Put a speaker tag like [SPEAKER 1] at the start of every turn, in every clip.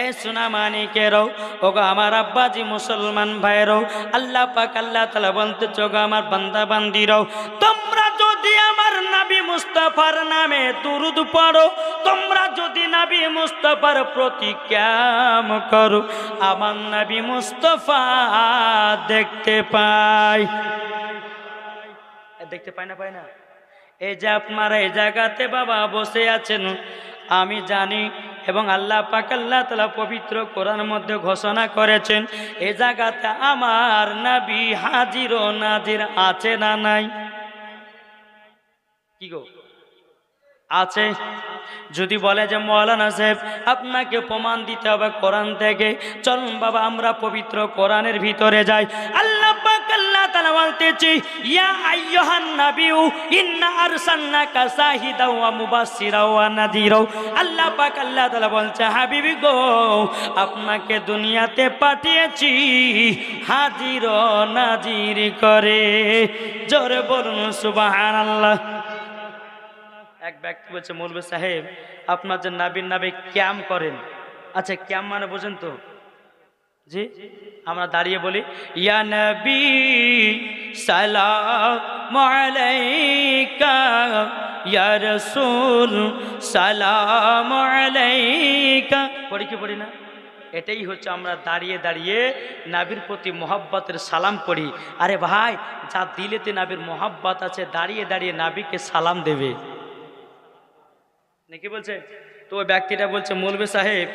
[SPEAKER 1] এই সোনা মানিকেরও ওগো আমার আব্বাজি মুসলমান ভাইয়েরও, আল্লাহ পাক আল্লাহ তালা বলতে চোগো আমার বান্দা বান্দিরও তোমরা যদি আমার নাবি মুস্তাফার নামে দুরুদ পড়ো, তোমরা যদি নাবি মুস্তাফার প্রতি ক্যাম করো, আমার নাবি মুস্তফা দেখতে পাই। দেখতে পাই না পাই না। এই যে আপনারা এই জায়গাতে বাবা বসে আছেন, আমি জানি এবং আল্লাহ পাক আল্লাহ তালা পবিত্র কোরআন মধ্যে ঘোষণা করেছেন, এ জায়গাতে আমার নাবি হাজির ও নাজির আছে না নাই? কি গো? আছে। যদি বলে যে, মৌলানা সাহেব, আপনাকে প্রমাণ দিতে হবে কোরআন থেকে, চলুন বাবা, আমরা পবিত্র কোরআনের ভিতরে যাই। আল্লাহ আল্লাহ তাআলা বলতেছি, ইয়া আইয়ুহান নাবিয়্যু ইন্না আরসালনাকা শাহিদাও ওয়া মুবাশশিরাও ওয়া নাযীরাও আল্লাহ পাক আল্লাহ তাআলা বলছে, হাবিবি গো, আপনাকে দুনিয়াতে পাঠিয়েছি, হাজির ও নাজির করে। জোরে বলুন, সুবহানাল্লাহ। এক ব্যক্তি বলছে মৌলবী সাহেব, আপনার যে নাবির নাবে ক্যাম করেন। আচ্ছা ক্যাম মানে বোঝেন তো? জি, আমরা দাঁড়িয়ে বলি, ইয়া নবী, সালাম আলাইকা, ইয়া সালাম আলাইকা। পড়ি কি পড়ি না? এটাই হচ্ছে আমরা দাঁড়িয়ে দাঁড়িয়ে নাবির প্রতি মোহাব্বতের সালাম পড়ি। আরে ভাই, যা দিলেতে নাবির মোহাব্বত আছে, দাঁড়িয়ে দাঁড়িয়ে নাবিকে সালাম দেবে। নাকি বলছে? তো ওই ব্যক্তিটা বলছে মৌলবী সাহেব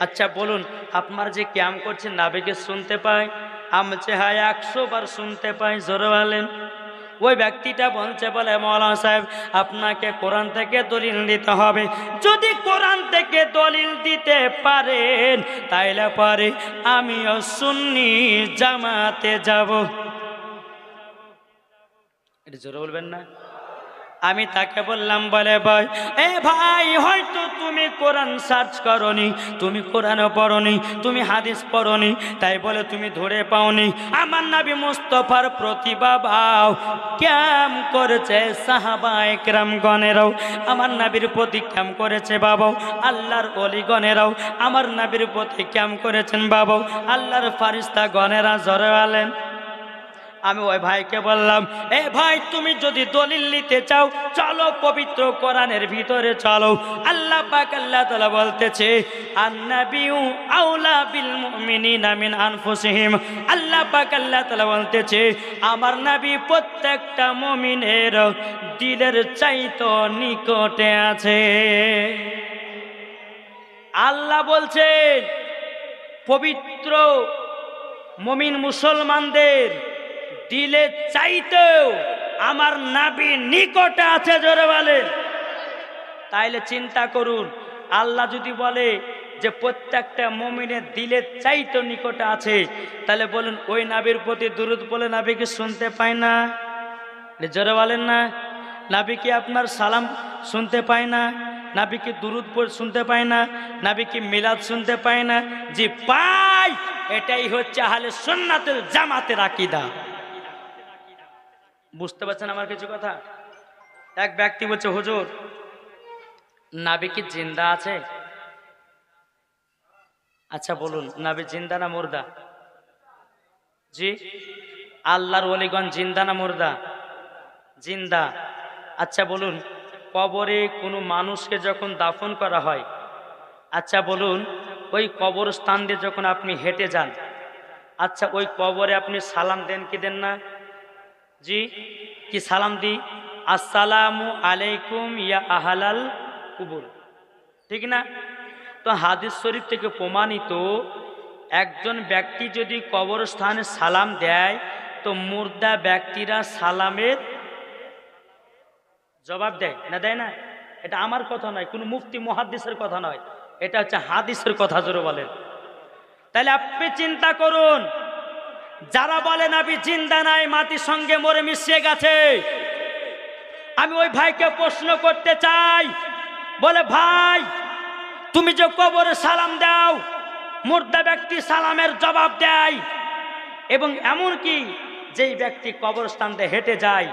[SPEAKER 1] আচ্ছা বলুন, আপনার যে ক্যাম করছেন নাবিকে শুনতে পাই আমছে হ্যাঁ একশো বার শুনতে পাই জোরে বলেন। ওই ব্যক্তিটা বলছে, বলে, মৌলানা সাহেব, আপনাকে কোরআন থেকে দলিল দিতে হবে। যদি কোরআন থেকে দলিল দিতে পারেন, তাইলে পরে আমিও সুন্নি জামাতে যাব। এটা জোরে বলবেন না? আমি তাকে বললাম, বলে ভাই, এ ভাই, হয়তো তুমি কোরআন সার্চ করনি, তুমি কোরআনও পড়নি, তুমি হাদিস পড়নি, তাই বলে তুমি ধরে পাওনি। আমার নাবি মুস্তফার প্রতিভাবাও ক্যাম করেছে সাহাবা একরাম গণেরাও আমার নাবির প্রতি ক্যাম করেছে বাবাও, আল্লাহর অলিগণেরাও আমার নাবির প্রতি ক্যাম করেছেন বাবাও, আল্লাহর ফারিস্তা গণেরা জরে আলেন আমি ওই ভাইকে বললাম, এ ভাই, তুমি যদি দলিল নিতে চাও, চলো পবিত্র কোরআনের ভিতরে চলো। আল্লাহ পাক আল্লাহ তাআলা বলতেছে, আন্নাবিউ আউলা বিল মুমিনিনা মিন আনফুসিহিম। আল্লাহ পাক আল্লাহ তাআলা বলতেছে, আমার নবী প্রত্যেকটা মুমিনের দিলের চাইতো নিকটে আছে। আল্লাহ বলছেন, পবিত্র মমিন মুসলমানদের দিলে চাইতেও আমার নাবি নিকটে আছে জোরে বলেন। তাইলে চিন্তা করুন, আল্লাহ যদি বলে যে প্রত্যেকটা মমিনের দিলে চাইতো নিকটে আছে তাহলে বলুন, ওই নাবির প্রতি দুরুদ বলে নাবিকে শুনতে পায় না? জোরে বলেন না, নাবি কি আপনার সালাম শুনতে পায় না? নাবি কি পড় শুনতে পায় না? নাবি কি মিলাদ শুনতে পায় না? যে পাই, এটাই হচ্ছে আহলে সুন্নাতুল জামাতের আকীদা। বুঝতে পারছেন আমার কিছু কথা? এক ব্যক্তি বলছে, হুজুর, নাবি কি জিন্দা আছে? আচ্ছা বলুন, নাবি জিন্দা না মুর্দা? জি? আল্লাহর অলিগঞ্জ জিন্দা না মুর্দা? জিন্দা। আচ্ছা বলুন, কবরে কোনো মানুষকে যখন দাফন করা হয় আচ্ছা বলুন, ওই কবরস্থান দিয়ে যখন আপনি হেঁটে যান আচ্ছা ওই কবরে আপনি সালাম দেন কি দেন না? জি, কি সালাম দি আসসালামু আলাইকুম ইয়া আহালাল কুবুর। ঠিক না? তো হাদিস শরীফ থেকে প্রমাণিত, একজন ব্যক্তি যদি কবরস্থানে সালাম দেয়, তো মুর্দা ব্যক্তিরা সালামের জবাব দেয়। না দেয় না? এটা আমার কথা নয়, কোনো মুফতি মহাদিসের কথা নয়। এটা হচ্ছে হাদিসের কথা জোরে বলেন। তাহলে আপনি চিন্তা করুন যারা বলে নাবি, জিন্দা নাই, মাটির সঙ্গে মরে মিশিয়ে গেছে। আমি ওই ভাইকে প্রশ্ন করতে চাই, বলে, ভাই, তুমি যে কবরে সালাম দাও, মুর্দা ব্যক্তি সালামের জবাব দেয়। এবং এমন কি যেই ব্যক্তি কবরস্থান দিয়ে হেঁটে যায়,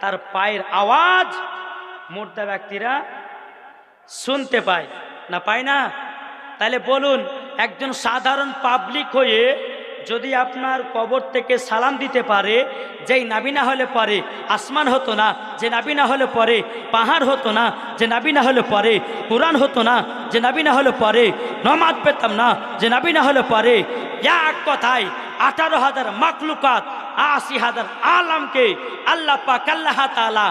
[SPEAKER 1] তার পায়ের আওয়াজ মুর্দা ব্যক্তিরা শুনতে পায়। না পায় না? তাহলে বলুন, একজন সাধারণ পাবলিক হয়ে যদি আপনার কবর থেকে সালাম দিতে পারে, যেই নাবি না হলে পরে, আসমান হতো না, যে নাবি না হলে পরে, পাহাড় হতো না, যে নাবি না হলে পরে, কোরআন হতো না, যে নাবি না হলে পরে, নমাজ পেতাম না, যে নাবি না হলে পরে, এক কথায় আঠারো হাজার মাকলুকাত আশি হাজার আলামকে আল্লাহ পাক আল্লাহ তালা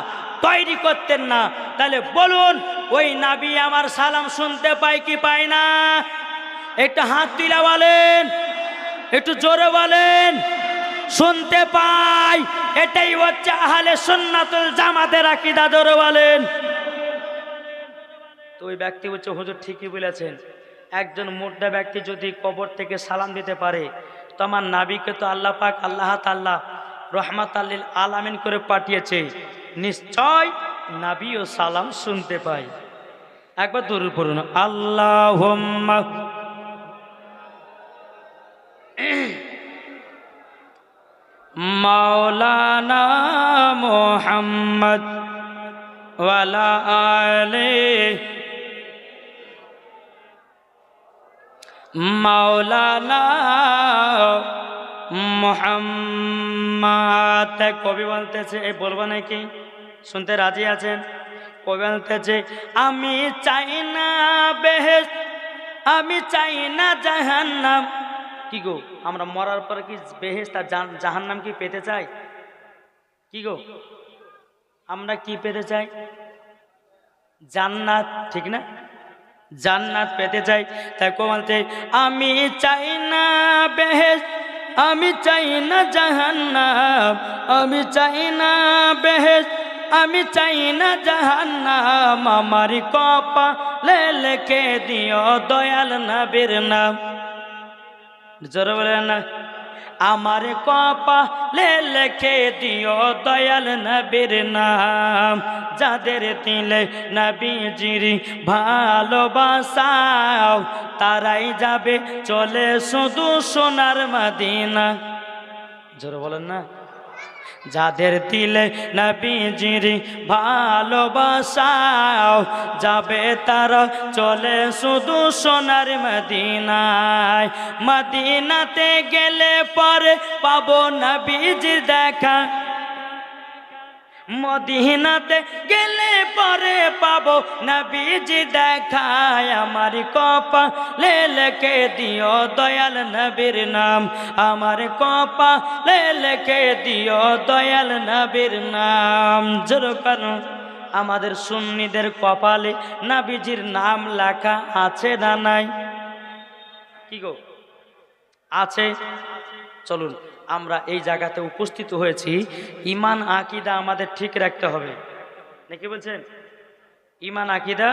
[SPEAKER 1] তৈরি করতেন না। তাহলে বলুন, ওই নাবি আমার সালাম শুনতে পায় কি পায় না? একটা হাত তুলা বলেন। একটু জোরে বলেন। শুনতে পাই, এটাই হচ্ছে আহলে সুন্নাতুল জামাতের আকিদা, জোরে বলেন। তো ওই ব্যক্তি হচ্ছে হুজুর ঠিকই বলেছেন, একজন মুর্দা ব্যক্তি যদি কবর থেকে সালাম দিতে পারে, তো আমার নাবিকে তো আল্লাহ পাক আল্লাহ তাল্লাহ রহমাত আল্লিল আলামিন করে পাঠিয়েছে। নিশ্চয় নাবি ও সালাম শুনতে পাই একবার দূর পড়ুন আল্লাহ মাওলানা মোহাম্মদ আলে মাওলানা মোহাম্মদ। কবি বলতেছে এই বলব নাকি? শুনতে রাজি আছেন? কবি বলতেছে, আমি চাই না বেহেস আমি চাই না জাহান্নাম। কি গো? আমরা মরার পরে কি বেহেস্তা জাহান্নাম কি পেতে চাই? কি গো? আমরা কি পেতে চাই? জান্নাত, ঠিক না? জান্নাত পেতে চাই। তাই বলতে, আমি চাই না বেহেস আমি চাই না জাহান্নাম। আমি চাই না বেহেস আমি চাই না জাহান্নাম। আমার কপা লেখে দিও দয়াল নবীর নাম। জোরে বলে না। আমার কপা লেখে দিও দয়াল নবীর নাম। যাদের তিলে নবীজির ভালোবাসাও, তারাই যাবে চলে শুধু সোনার মাদিনা। জোরে বলেন না। যাদের দিলে নবীজির ভালোবাসাও যাবে তার চলে শুধু সোনার মদিনায়। মদিনাতে গেলে পরে পাবো নবীজির দেখা। মদিনাতে গেলে পরে পাবো। নবীজি দেখায় আমার কপা লে লেখে দিও দয়াল নবীর নাম। আমার কপা লে লেখে দিও দয়াল নবীর নাম। জোর কারণ আমাদের সুন্নিদের কপালে নাবিজির নাম লেখা আছে না নাই? কি গো? আছে? চলুন। আমরা এই জায়গাতে উপস্থিত হয়েছি, ইমান, আকিদা আমাদের ঠিক রাখতে হবে। নাকি বলছেন? ইমান, আকিদা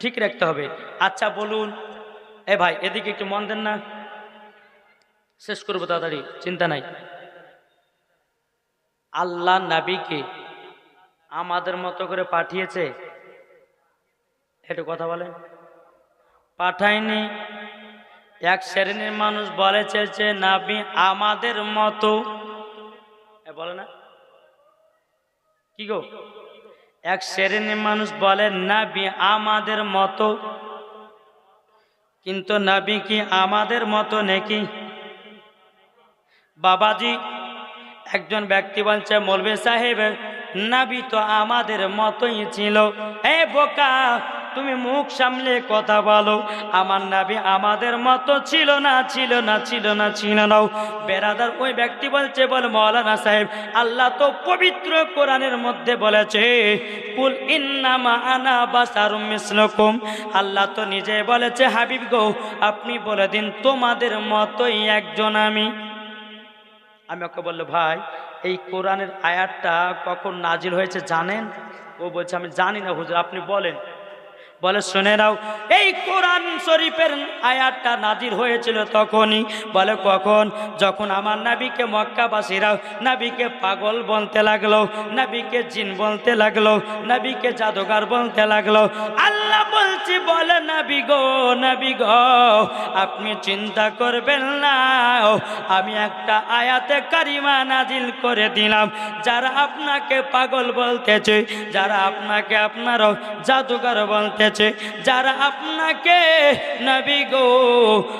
[SPEAKER 1] ঠিক রাখতে হবে। আচ্ছা বলুন। এ ভাই, এদিকে একটু মন দেন না। শেষ করব তাড়াতাড়ি, চিন্তা নাই। আল্লাহ নাবিকে আমাদের মতো করে পাঠিয়েছে। একটু কথা বলেন। পাঠায়নি এক শ্রেণির মানুষ বলেছে যে, নাবি, আমাদের মতো বলে না? কি গো? এক শ্রেণির মানুষ বলে, নাবি, আমাদের মতো কিন্তু নাবি কি আমাদের মতো নাকি? বাবাজি, একজন ব্যক্তি বলছে মলবে সাহেব, নাবি তো আমাদের মতোই ছিল। এ বোকা তুমি মুখ সামলে কথা বলো। আমার নাবি আমাদের মতো ছিল না ছিল না ছিল না, ছিল নাও বেরাদার ওই ব্যক্তি বলছে, বল মৌলানা সাহেব, আল্লাহ তো পবিত্র কোরআনের মধ্যে বলেছে, কুল ইন্নামা আনা বাসারুম আল্লাহ তো নিজে বলেছে, হাবিব গো, আপনি বলে দিন, তোমাদের মতোই একজন আমি। আমি ওকে বলল, ভাই, এই কোরআনের আয়াতটা কখন নাজিল হয়েছে জানেন? ও বলছে, আমি জানি না হুজুর, আপনি বলেন। বলে, শুনে নাও, এই কোরআন শরীফের আয়াতটা নাজির হয়েছিল তখনই। বলে, কখন? যখন আমার নাবিকে মক্কাবাসীরা নাবিকে পাগল বলতে লাগল, নাবিকে জিন বলতে লাগল, নাবিকে জাদুগার বলতে লাগল, আল্লাহ বলছি, বলে, নাবি গো নাবি গো, আপনি চিন্তা করবেন না, আমি একটা আয়াতে কারিমা নাজিল করে দিলাম। যারা আপনাকে পাগল বলতেছে, যারা আপনাকে আপনারও জাদুগার বলতে বলতেছে যারা আপনাকে, নবী গো,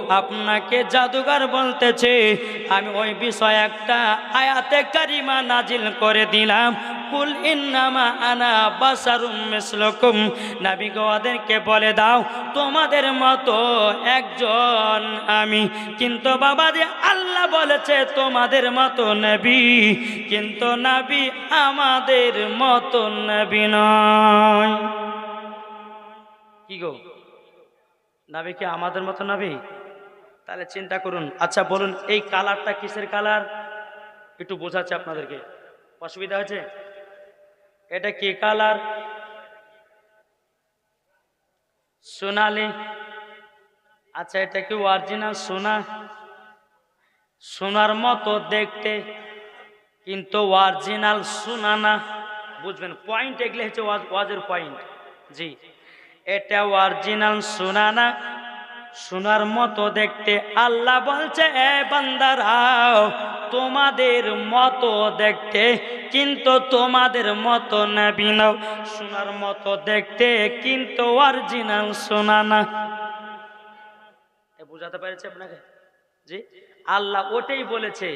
[SPEAKER 1] আপনাকে জাদুঘর বলতেছে, আমি ওই বিষয় একটা আয়াতে কারিমা নাজিল করে দিলাম। কুল ইন্নামা আনা বাসারুম নবী গো, ওদেরকে বলে দাও, তোমাদের মতো একজন আমি। কিন্তু বাবা যে আল্লাহ বলেছে, তোমাদের মতো নবী। কিন্তু নবী আমাদের মতো নবী নয়। কি গো? নাবি কি আমাদের মতো নাবি? তাহলে চিন্তা করুন। আচ্ছা বলুন, এই কালারটা কিসের কালার? একটু বোঝাচ্ছে আপনাদেরকে। অসুবিধা হয়েছে? এটা কি কালার? সোনালি। আচ্ছা এটা কি অরিজিনাল সোনা? সোনার মতো দেখতে, কিন্তু অরিজিনাল সোনা না। বুঝবেন পয়েন্ট এগুলো হচ্ছে ওয়াজ ওয়াজের পয়েন্ট জি। এটা অরিজিনাল সোনা না। সোনার মতো দেখতে আল্লাহ বলছে, এ বান্দারাও তোমাদের মতো দেখতে, কিন্তু তোমাদের মতো নবী নাও। সোনার মতো দেখতে কিন্তু অরিজিনাল সোনা না। বুঝাতে পেরেছে আপনাকে? জি? আল্লাহ ওটাই বলেছে।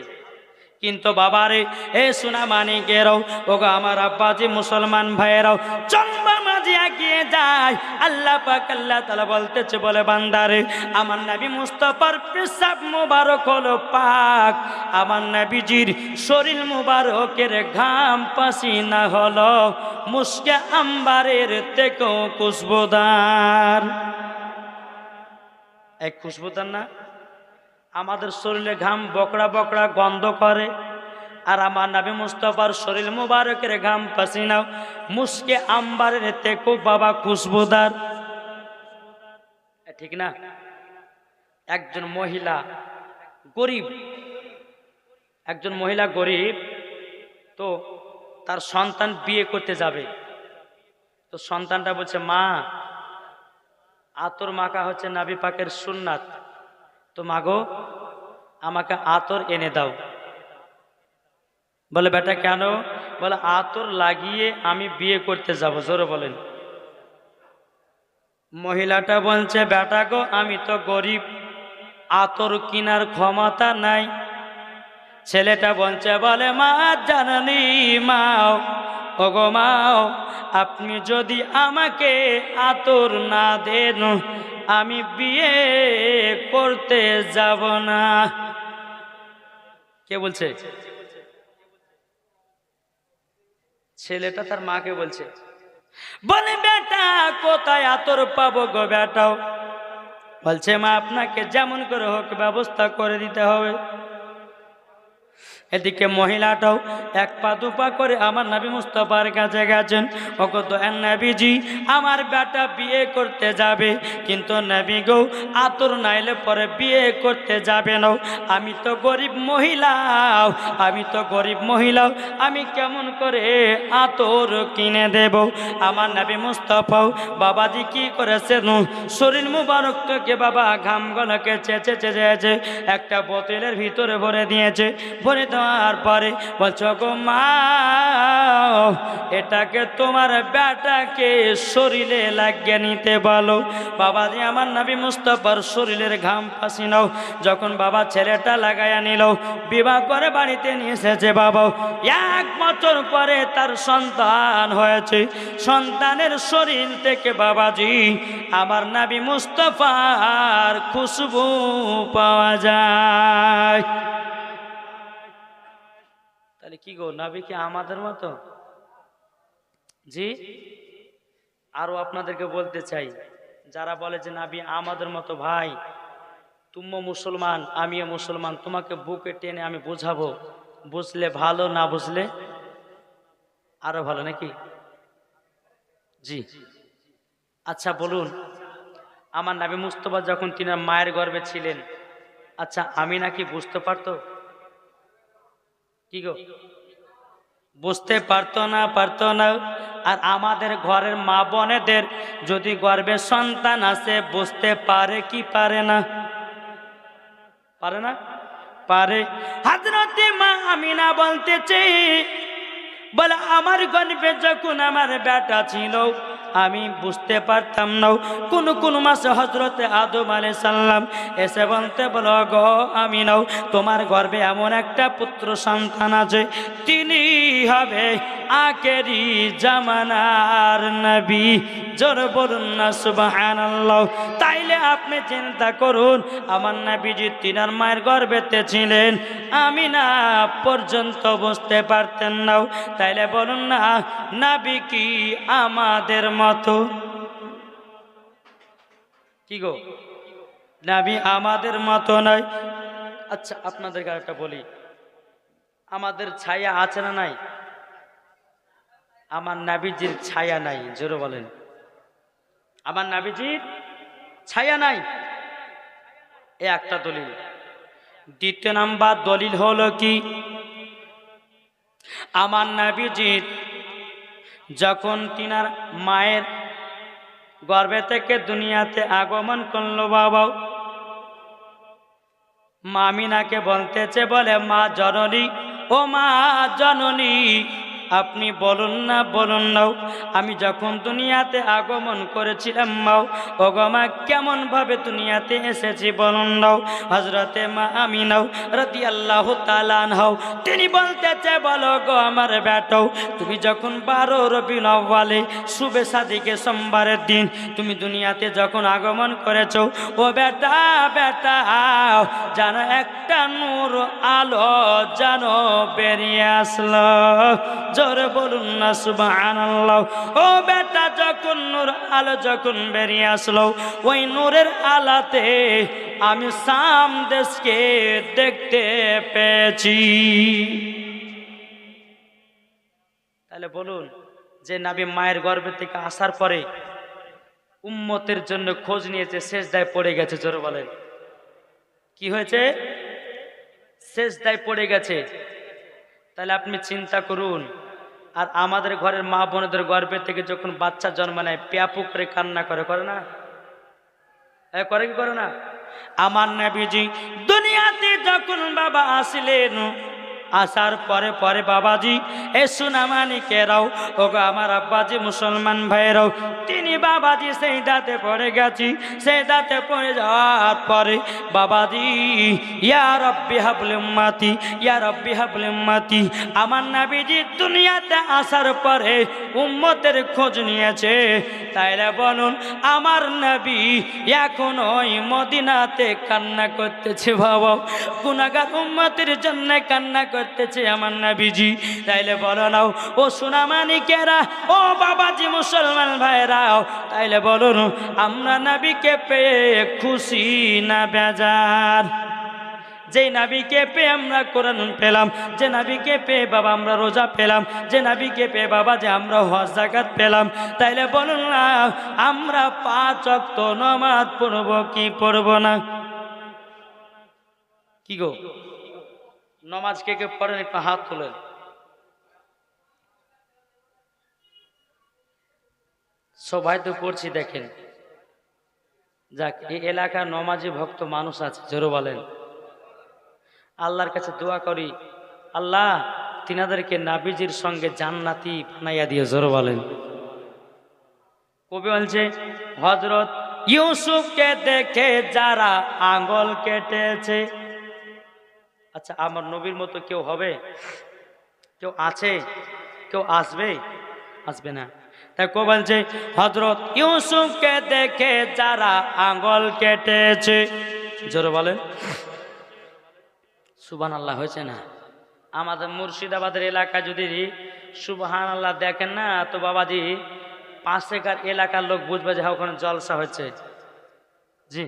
[SPEAKER 1] কিন্তু বাবারে, এ সোনা মানি গেরাও ওগো আমার আব্বাজি মুসলমান ভাইয়েরাও চম্বা মাঝে এগিয়ে যায়। আল্লাহ পাক আল্লাহ তালা বলতেছে, বলে বান্দারে, আমার নবী মুস্তফার পেশাব মুবারক হলো পাক, আমার নবীজির শরীর মুবারকের ঘাম পাসিনা হলো, মুস্কে আম্বারের থেকেও খুশবুদার। এক খুশবুদার না? আমাদের শরীরে ঘাম বকড়া বকড়া গন্ধ করে। আর আমার নাবি মুস্তফার শরীর মুবারকের ঘাম পাসিনাও। মুসকে আম্বারের তেকো বাবা খুশবুদার। ঠিক না? একজন মহিলা গরিব। একজন মহিলা গরিব, তো তার সন্তান বিয়ে করতে যাবে। তো সন্তানটা বলছে, মা, আতর মাখা হচ্ছে নাবি পাকের সুন্নাত। তো মাগো, আমাকে আতর এনে দাও। বলে, বেটা, কেন? বলে, আতর লাগিয়ে আমি বিয়ে করতে যাব। জোরে বলেন। মহিলাটা বলছে, বেটা গো, আমি তো গরিব, আতর কিনার ক্ষমতা নাই। ছেলেটা বলছে, বলে, মা জাননি মাও ওগো মাও, আপনি যদি আমাকে আতর না দেন, আমি বিয়ে করতে যাব না। কে বলছে? ছেলেটা তার মাকে বলছে, বলে, বেটা, কোথায় আতর পাবো গো বেটাও? বলছে, মা, আপনাকে যেমন করে হোক ব্যবস্থা করে দিতে হবে। এদিকে মহিলাটাও এক পা দুপা করে আমার নবী মুস্তফার কাছে গেছেন। অগত নবীজি, আমার বেটা বিয়ে করতে যাবে, কিন্তু নাবি গো, আতর নাইলে পরে বিয়ে করতে যাবে না। আমি তো গরিব মহিলাও, আমি তো গরিব মহিলাও, আমি কেমন করে আতর কিনে দেব? আমার নবী মুস্তফাও, বাবাজি কি করেছে শরীর মুবারক তোকে বাবা ঘাম গলাকে চেঁচে চেঁচে একটা বোতলের ভিতরে ভরে দিয়েছে। ভরে দেওয়ার পরে। বলছো, গো মা, এটাকে তোমার বেটাকে শরীরে লাগিয়ে নিতে বলো। বাবা বাবাজি, আমার নবী মুস্তফার শরীরের ঘাম ফাঁসি নাও। যখন বাবা ছেলেটা লাগাইয়া নিল, বিবাহ করে বাড়িতে নিয়ে এসেছে বাবা। এক বছর পরে তার সন্তান হয়েছে। সন্তানের শরীর থেকে বাবাজি, আমার নাবি মুস্তফার খুশবু পাওয়া যায়। কি গো, নাবি কি আমাদের মতো? জি? আরও আপনাদেরকে বলতে চাই, যারা বলে যে, নাবি, আমাদের মতো ভাই, তুম্ম মুসলমান, আমিও মুসলমান, তোমাকে বুকে টেনে আমি বোঝাবো, বুঝলে ভালো, না বুঝলে আরও ভালো নাকি? জি। আচ্ছা বলুন, আমার নাবি মুস্তফা যখন তিনি মায়ের গর্ভে ছিলেন আচ্ছা আমি নাকি বুঝতে পারতো? কি গো? বুঝতে পারতো না পারতো না। আর আমাদের ঘরের মা বোনেদের যদি গর্ভে সন্তান আছে, বুঝতে পারে কি পারে না? পারে না? পারে। হাজরতে মা আমি আমিনা বলতেছে, বলে, আমার গর্ভে যখন আমার বেটা ছিল আমি বুঝতে পারতাম না। কোন কোন মাসে হজরতে আদম আলি সাল্লাম এসে বলতে বলো আমি নাও তোমার গর্বে এমন একটা পুত্র সন্তান আছে, তিনি হবে আকেরি জামানার নবী। জোর বলুন না, সুবহানাল্লাহ। তাইলে আপনি চিন্তা করুন, আমার নবীজি তিনার মায়ের গর্বেতে ছিলেন। আমি না পর্যন্ত বুঝতে পারতেন না। তাইলে বলুন না, নাবি কি আমাদের মতো। কি গো? নাবি আমাদের মতো নয় আচ্ছা আপনাদেরকে একটা বলি। আমাদের ছায়া আছে না নাই? আমার নাবিজির ছায়া নাই, জোরে বলেন। আমার নাবিজির ছায়া নাই। এ একটা দলিল। দ্বিতীয় নাম্বার দলিল হলো কি? আমার নাবিজির যখন তিনার মায়ের গর্বে থেকে দুনিয়াতে আগমন করল, বাবা, মামিনাকে বলতেছে, বলে, মা জননী, ও মা জননী আপনি বলুন না, বলুন নাও। আমি যখন দুনিয়াতে আগমন করেছিলাম, মাও ও গো মা কেমন ভাবে দুনিয়াতে এসেছি বলুন নাও। হজরতে মা আমি নাও রতি আল্লাহ তালান হও তিনি বলতেছে, বলো গো আমার বেটাও, তুমি যখন বারো রবি নওয়ালে শুভে সাদিকে সোমবারের দিন তুমি দুনিয়াতে যখন আগমন করেছ, ও বেটা বেটা যেন একটা নূর আলো যেন বেরিয়ে আসলো। জোরে বলুন না, সুবহানাল্লাহ। ও বেটা, যখন নূর আলো যখন বেরিয়ে আসলো, ওই নূরের আলাতে আমি সাম দেশকে দেখতে পেয়েছি। তাহলে বলুন, যে নাবি মায়ের গর্ভে থেকে আসার পরে উম্মতের জন্য খোঁজ নিয়েছে শেষ দায় পড়ে গেছে, জোরে বলেন। কি হয়েছে? শেষ দায় পড়ে গেছে। তাহলে আপনি চিন্তা করুন আর আমাদের ঘরের মা বোনদের গর্ভের থেকে যখন বাচ্চা জন্ম নেয়, প্যাপু করে কান্না করে করে না? করে কি করে না? আমার নাবিজি দুনিয়াতে যখন বাবা আসলেন আসার পরে পরে বাবাজি, এ সুনামানি সুনামানিকেরাও ও গো আমার আব্বাজি মুসলমান ভাইয়েরাও। তিনি বাবাজি, সেই দাঁতে পড়ে গেছি, সেই দাঁতে পড়ে যাওয়ার পরে বাবাজি, ইয়া রব্বি হাবলিম্মাতি ইয়া রব্বি হাবলিম্মাতি আমার নাবিজি দুনিয়াতে আসার পরে উম্মতের খোঁজ নিয়েছে। তাইলে বলুন, আমার নবী এখন ওই মদিনাতে কান্না করতেছে বাবা। গুনাগার উম্মতের জন্য কান্না করতেছে আমার নবীজি। তাইলে বলো নাও, ও সুনামানিকেরা, ও বাবাজি মুসলমান ভাইরাও, তাইলে বলুন আমরা নবীকে পেয়ে খুশি না বেজার? যে নাবিকে পেয়ে আমরা কোরআন পেলাম, যে নাবিকে পেয়ে বাবা আমরা রোজা পেলাম, যে নাবিকে পেয়ে বাবা যে আমরা হজ, জাকাত পেলাম, তাইলে বলুন না, আমরা পাঁচ অক্ত নমাজ পড়ব কি পড়ব না? কি গো? নমাজ কে কে পড়েন, একটু হাত তোলেন। সবাই তো পড়ছি, দেখেন। যাক, এই এলাকার নমাজি ভক্ত মানুষ আছে, জোরে বলেন। আল্লাহর কাছে দোয়া করি, আল্লাহ, তিনাদেরকে নাবিজির সঙ্গে জান্নাতি বানাইয়া দিয়ে জোর বলেন। কবি বলছে হজরত ইউসুফকে দেখে যারা আঙ্গল কেটেছে আচ্ছা আমার নবীর মতো কেউ হবে? কেউ আছে? কেউ আসবে? আসবে না। তাই কো বলছে হজরত ইউসুফকে দেখে যারা আঙ্গল কেটেছে। জোরে বলেন। সুবান আল্লাহ হয়েছে না? আমাদের মুর্শিদাবাদের এলাকা যদি সুবহান আল্লাহ দেখেন না, তো বাবাজি, পাশেকার এলাকার লোক বুঝবে যে ওখানে জলসা হচ্ছে জি।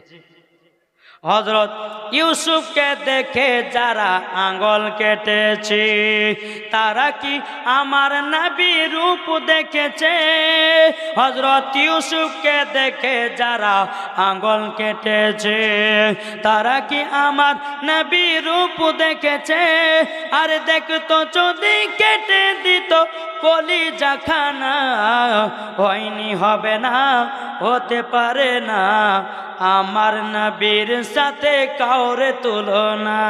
[SPEAKER 1] হজরত ইউসুফকে দেখে যারা আঙ্গল কেটেছে, তারা কি আমার নবী রূপ দেখেছে? হজরত ইউসুফকে দেখে যারা আঙ্গল কেটেছে, তারা কি আমার নবী রূপ দেখেছে? আর দেখতো যদি কেটে দিত কলি জাখানা হয়নি হবে না হতে পারে না। আমার নবীর সাথে কাউরে তুলনা।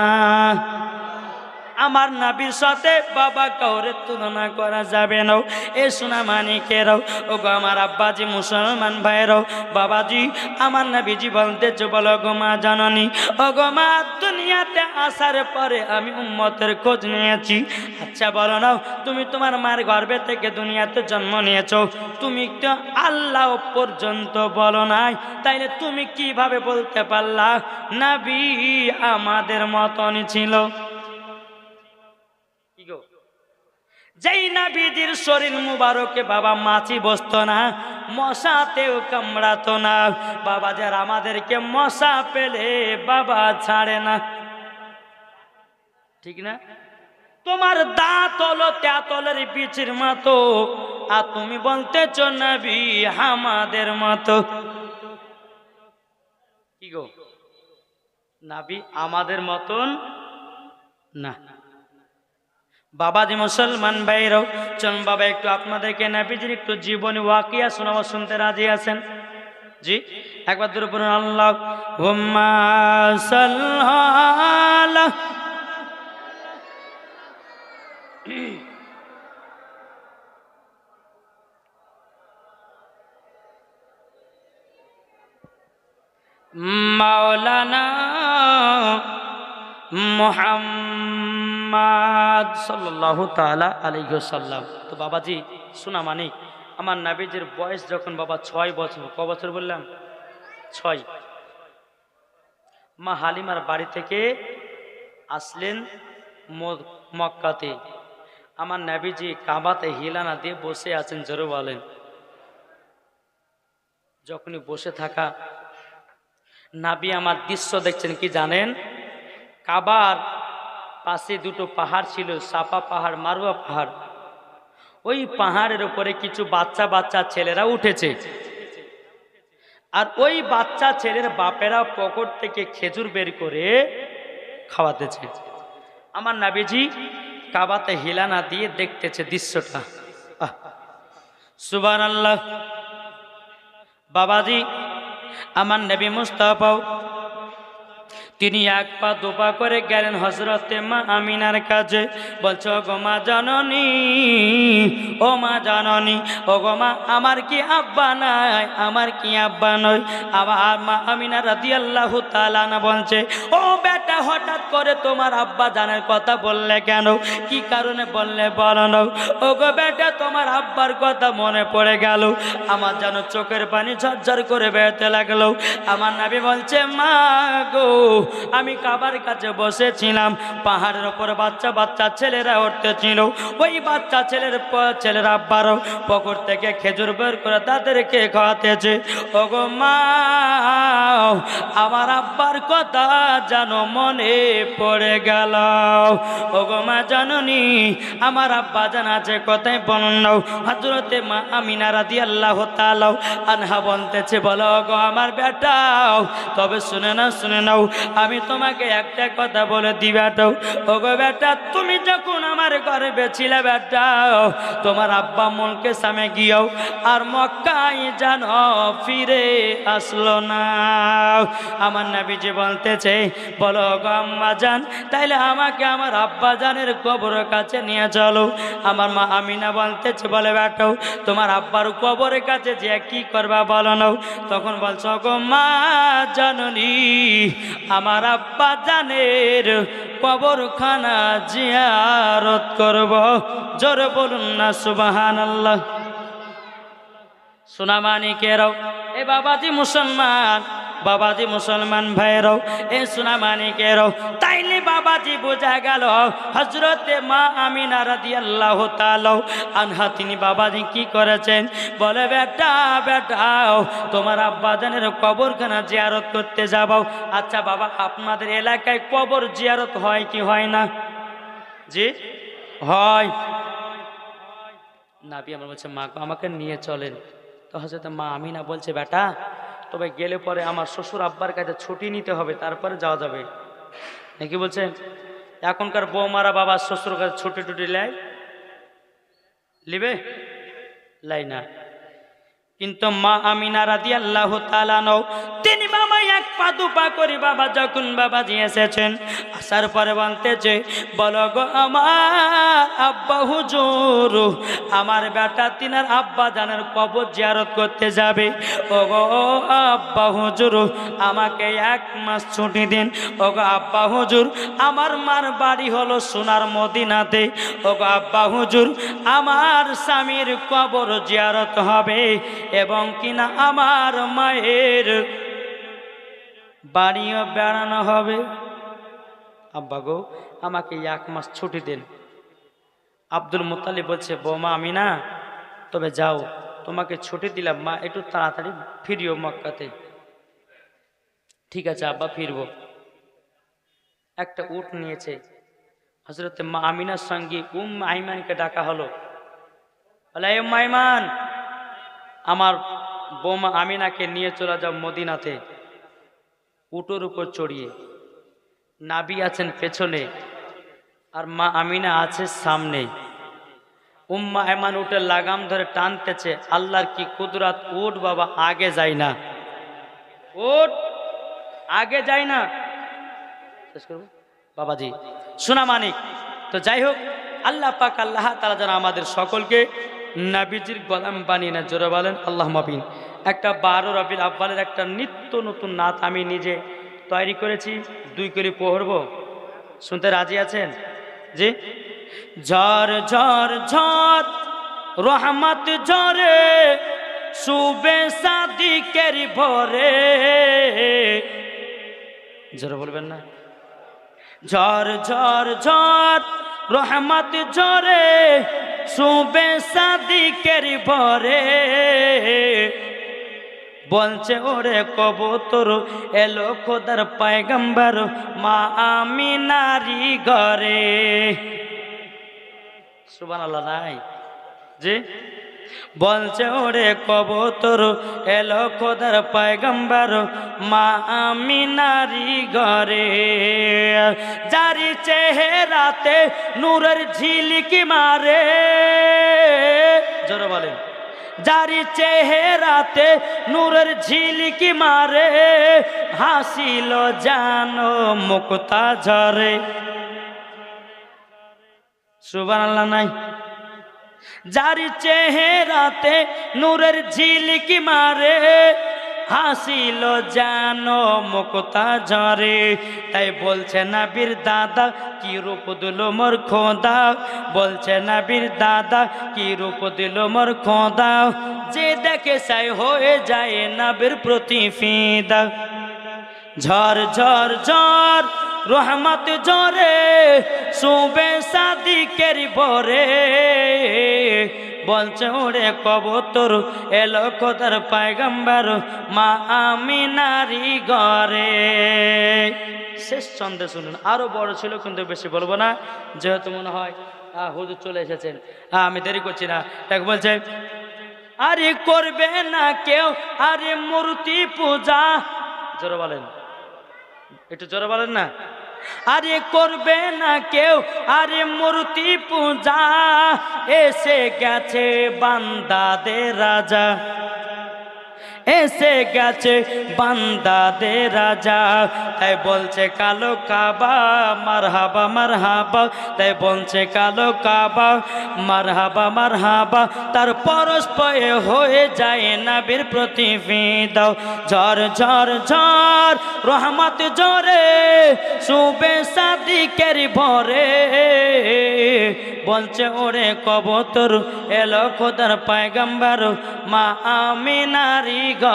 [SPEAKER 1] আমার নাবির সাথে বাবা কাউরে তুলনা করা যাবে না। এ সোনা মানিকেরাও ও গো আমার আব্বাজি মুসলমান ভাইরাও বাবাজি, আমার নাবিজি বলতেছে বলো গো মা জাননি। ও গো মা, দুনিয়াতে আসার পরে আমি উম্মতের খোঁজ নিয়েছি। আচ্ছা বলো নাও তুমি তোমার মার গর্ভে থেকে দুনিয়াতে জন্ম নিয়েছো। তুমি তো আল্লাহ পর্যন্ত বলো নাই। তাইলে তুমি কীভাবে বলতে পারলা? নাবি আমাদের মতন ছিল। যেই নাবিদির শরীর মুবারকে বাবা মাছি বসতো না, মশাতেও কামড়াতো না। বাবা যার আমাদেরকে মশা পেলে বাবা ছাড়ে না। ঠিক না? তোমার দাঁত হলো তেতলের বিচির মতো, আর তুমি বলতেছ নবী আমাদের মতো। কি গো? নাবি আমাদের মতন না। বাবাজি মুসলমান ভাইরাও চলুন বাবা, একটু আপনাদেরকে নাবিজির একটু জীবনী ওয়াকিয়া শোনাবো, শুনতে রাজি আছেন? জি, একবার দূরে বলুন আল্লাহ, হুম্মা মাওলানা মোহাম্মদ সাল্লাহ তালা আলিহাল্লাম তো বাবাজি, শোনা মানিক আমার নাবিজের বয়স যখন বাবা ছয় বছর, ক বছর বললাম? ছয়। মা হালিমার বাড়ি থেকে আসলেন মক্কাতে। আমার নাবিজি কাবাতে হিলানা দিয়ে বসে আছেন, জোরে বলেন। যখনই বসে থাকা নাবি আমার দৃশ্য দেখছেন কি জানেন? কাবার পাশে দুটো পাহাড় ছিল, সাপা পাহাড়, মারুয়া পাহাড়। ওই পাহাড়ের উপরে কিছু বাচ্চা বাচ্চা ছেলেরা উঠেছে। আর ওই বাচ্চা ছেলের বাপেরা পকেট থেকে খেজুর বের করে খাওয়াতেছে। আমার নাবিজি কাবাতে হিলানা দিয়ে দেখতেছে দৃশ্যটা। সুবান আল্লাহ বাবাজি, আমার নবী মুস্তাফাও তিনি এক পা দুপা করে গেলেন হজরতে মা আমিনার কাছে। বলছো গো মা জননী, ও মা জননী ও গো মা, আমার কি আব্বা নাই? আমার কি আব্বা নয়? আমার মা আমিনা রাদি আল্লাহ তালানা বলছে, ও বেটা, হঠাৎ করে তোমার আব্বা জানের কথা বললে কেন? কি কারণে বললে বলো ও গো বেটা, তোমার আব্বার কথা মনে পড়ে গেল। আমার যেন চোখের পানি ঝরঝর করে বেরোতে লাগল। আমার নাবি বলছে, মা গো আমি কাবার কাছে বসেছিলাম। পাহাড়ের ওপর বাচ্চা বাচ্চা ছেলেরা উঠতেছিল। ওই বাচ্চা ছেলের ছেলের আব্বারও পকর থেকে খেজুর বের করে তাদেরকে খাওয়াতেছে। ওগো মা, আমার আব্বার কথা যেন মনে পড়ে গেল। ওগো মা জাননি, আমার আব্বা জান আছে কথাই বলুন নাও। হাজরতে মা আমিনা রাদি আল্লাহ তালাও আনহা বলতেছে, বলো গো আমার বেটাও তবে শুনে নাও শুনে নাও। আমি তোমাকে একটা কথা বলে দি বেটাও ওগো বেটা, তুমি যখন আমার ঘরে বেছিলে বেটাও তোমার আব্বা মনকে সামে গিয়েও আর মক্কাই যেন ফিরে আসলো না। আমার নাবিজি বলতেছে, বলো গো আম্মা জান, তাইলে আমাকে আমার আব্বা জানের কবরের কাছে নিয়ে চলো। আমার মা আমিনা বলতেছে, বলে বেটাও তোমার আব্বার কবরের কাছে যে কি করবা বলো নাও। তখন বলছো গো মা জাননি আমার আব্বা জানের কবরখানা জিয়ারত করব। জোর বলুন না সুবাহান আল্লাহ সোনামানিকেরাও এ বাবাজি মুসলমান বাবাজি মুসলমান ভাইরাও এ সোনামানিকেরাও তাইলে বাবাজি বোঝা গেল হজরতে মা আমিনা রাদি আল্লাহ তালাও আনহা তিনি বাবাজি কি করেছেন? বলে বেটা বেটাও তোমার আব্বাজানের কবরখানা জিয়ারত করতে যাবাও আচ্ছা বাবা আপনাদের এলাকায় কবর জিয়ারত হয় কি হয় না? জি হয়। আমার বলছে মা গো, আমাকে নিয়ে চলেন। তো হজরত মা আমিনা বলছে বেটা তবে গেলে পরে আমার শ্বশুর আব্বার কাছে ছুটি নিতে হবে, তারপরে যাওয়া যাবে। নাকি বলছেন, এখনকার বৌমারা বাবা শ্বশুর কাছে ছুটি টুটি লেয়? লিবে? লাই না। কিন্তু মা আমিনা রাদি আল্লাহ তিনি বাবা এক পা দুপা করে বাবা যখন বাবাজি এসেছেন, আসার পরে বলতেছে, বলো গো আমার আব্বা হুজুর, আমার বেটা তিনার আব্বা জানের কবর জিয়ারত করতে যাবে। ও গো আব্বা হুজুর, আমাকে এক মাস ছুটি দিন। ও গো আব্বা হুজুর, আমার মার বাড়ি হলো সোনার মদিনাতে। ও গো আব্বা হুজুর, আমার স্বামীর কবর জিয়ারত হবে। এবং কিনা আমার মায়ের বাড়িও বেড়ানো হবে। আব্বা গো, আমাকে এক মাস ছুটি দিন। আব্দুল মুতালি বলছে, বৌমা আমি না তবে যাও, তোমাকে ছুটি দিলাম, মা একটু তাড়াতাড়ি ফিরিও মক্কাতে। ঠিক আছে, আব্বা, ফিরবো। একটা উট নিয়েছে। হজরতে মা আমিনার সঙ্গে উম আইমানকে ডাকা হলো। বলে, "এ উম্মা আইমান আমার বৌমা আমিনাকে নিয়ে চলে যাও মদিনাতে। উটোর উপর চড়িয়ে। নাবি আছেন পেছনে আর মা আমিনা আছে সামনে। উম্মা এমান উঠে লাগাম ধরে টানতেছে, আল্লাহর কি কুদরাত উঠ বাবা, আগে যায় না। উঠ আগে যায় না। বাবাজি সোনা মানিক, তো যাই হোক, আল্লাহ পাক আল্লাহ তারা যেন আমাদের সকলকে নাবিজির গলাম বানিয়ে না জোরে বলেন, আল্লাহ মাবিন। একটা বারো রবির আব্বালের একটা নিত্য নতুন নাত আমি নিজে তৈরি করেছি, দুই করে পড়ব শুনতে রাজি আছেন? জি? ঝড় ঝড় ঝড় রহমত ঝরে সুবে সাদিকের ভরে। জোরে বলবেন না? ঝড় ঝড় ঝড় রহমত ঝরে সুবে সাদিকের ভরে। বলছে, ওরে কবুতর, এলো খোদার পায়গম্বর, মা আমি নারী ঘরে। সুবান আল্লাহ নাই? জি? বলছে, ওরে কবুতর, এলো খোদার পায়গম্বর, মা আমি নারী ঘরে। জারি চেহারাতে নূরের ঝিলিকি মারে। জোরে বলেন। জারি চেহারাতে নূরের ঝিলিকি মারে, হাসিল জানো মুক্তা ঝরে। সুবান আল্লাহ নাই? যার চেহারাতে নূরের ঝিলিকি মারে, হাসিল জানো মুক্তা ঝরে। তাই বলছে না বীর দাদা, কি রূপ দিল মোর খোদা? বলছে না বীর দাদা, কি রূপ দিল মোর খোদা? যে দেখে সাই হয়ে যায় না বীর প্রতি ফিদা ঝড় ঝড় ঝড় রহমত জরে সুবে সাদিকের বরে বলছে ওরে কবতর, এলো খোদার পায়গাম্বার, মা আমি নারী ঘরে। শেষ ছন্দে শুনুন, আরও বড় ছিল কিন্তু বেশি বলব না, যেহেতু মনে হয় হুজুর চলে এসেছেন। আমি দেরি করছি না। তাকে বলছে, আরে করবে না কেউ, আরে মূর্তি পূজা। জোরে বলেন। একটু জোরে বলেন না। আরে করবে না কেউ আরে মূর্তি পূজা এসে গেছে বান্দাদের রাজা। এসে গেছে বান্দাদে রাজা। তাই বলছে, কালো কাবা মার হাবা মার হাবা তাই বলছে, কালো কাবা মার হাবা মার হাবা তার পরস্পরে হয়ে যায় নাবির প্রতিফিদাও ঝড় ঝড় ঝড়, রহমত জরে সুবে সাদিকের ভরে। বলছে, ওরে কবতর, এলো খোদার পায়গাম্বার, মা আমি নারী গ